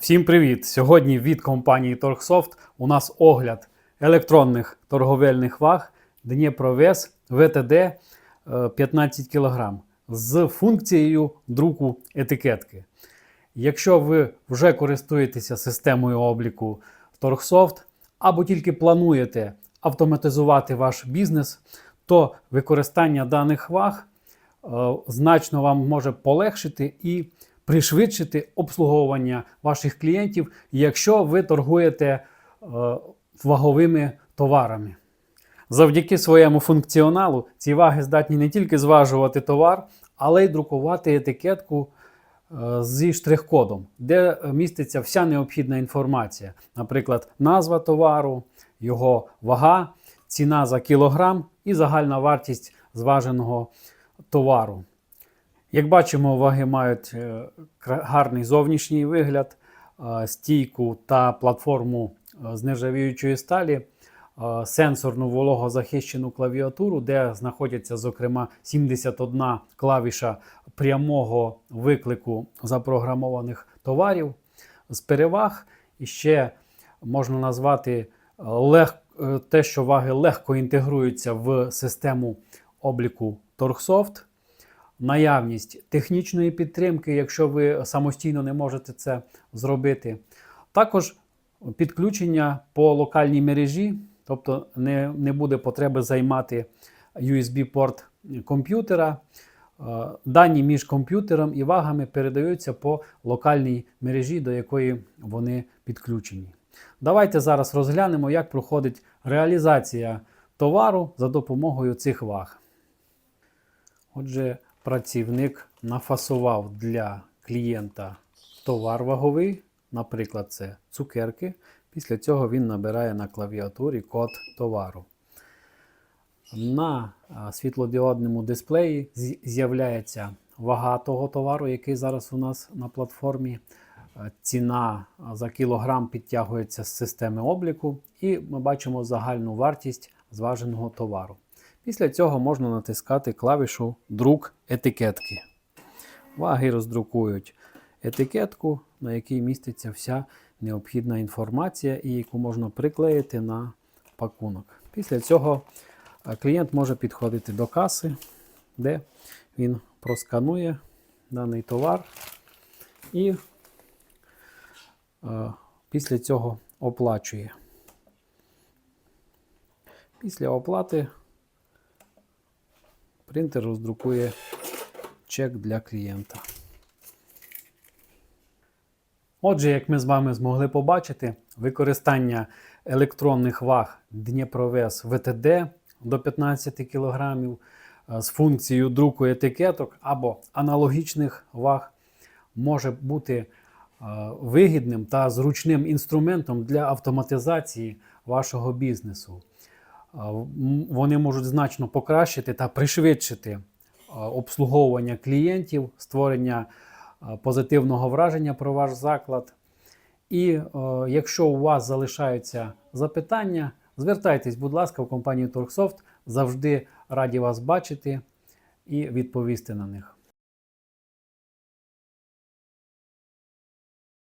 Всім привіт! Сьогодні від компанії Торгсофт у нас огляд електронних торговельних ваг Дніпровес ВТД е, 15 кг з функцією друку етикетки. Якщо ви вже користуєтеся системою обліку Торгсофт або тільки плануєте автоматизувати ваш бізнес, то використання даних ваг е, значно вам може полегшити і пришвидшити обслуговування ваших клієнтів, якщо ви торгуєте е, ваговими товарами. Завдяки своєму функціоналу ці ваги здатні не тільки зважувати товар, але й друкувати етикетку е, зі штрих-кодом, де міститься вся необхідна інформація, наприклад, назва товару, його вага, ціна за кілограм і загальна вартість зваженого товару. Як бачимо, ваги мають е, гарний зовнішній вигляд, е, стійку та платформу е, з нержавіючої сталі, сенсорну вологозахищену клавіатуру, де знаходяться, зокрема, 71 клавіша прямого виклику запрограмованих товарів. З переваг і ще можна назвати лег... те, що ваги легко інтегруються в систему обліку Торгсофт наявність технічної підтримки, якщо ви самостійно не можете це зробити. Також підключення по локальній мережі, тобто не, не буде потреби займати USB-порт комп'ютера. Е, Дані між комп'ютером і вагами передаються по локальній мережі, до якої вони підключені. Давайте зараз розглянемо, як проходить реалізація товару за допомогою цих ваг. Отже, працівник нафасував для клієнта товар ваговий, наприклад, це цукерки. Після цього він набирає на клавіатурі код товару. На світлодіодному дисплеї з'являється вага того товару, який зараз у нас на платформі. Ціна за кілограм підтягується з системи обліку, і ми бачимо загальну вартість зваженого товару. Після цього можна натискати клавішу Друк етикетки. Ваги роздрукують етикетку, на якій міститься вся необхідна інформація і яку можна приклеїти на пакунок. Після цього е, клієнт може підходити до каси, де він просканує даний товар і е, після цього оплачує. Після оплати принтер роздрукує чек для клієнта. Отже, як ми з вами змогли побачити, використання електронних ваг Дніпровес ВТД до 15 кг з функцією друку етикеток або аналогічних ваг може бути е, вигідним та зручним інструментом для автоматизації вашого бізнесу. Вони можуть значно покращити та пришвидшити обслуговування клієнтів, створення позитивного враження про ваш заклад. І е, якщо у вас залишаються запитання, звертайтесь, будь ласка, в компанію Торгсофт. Завжди раді вас бачити і відповісти на них.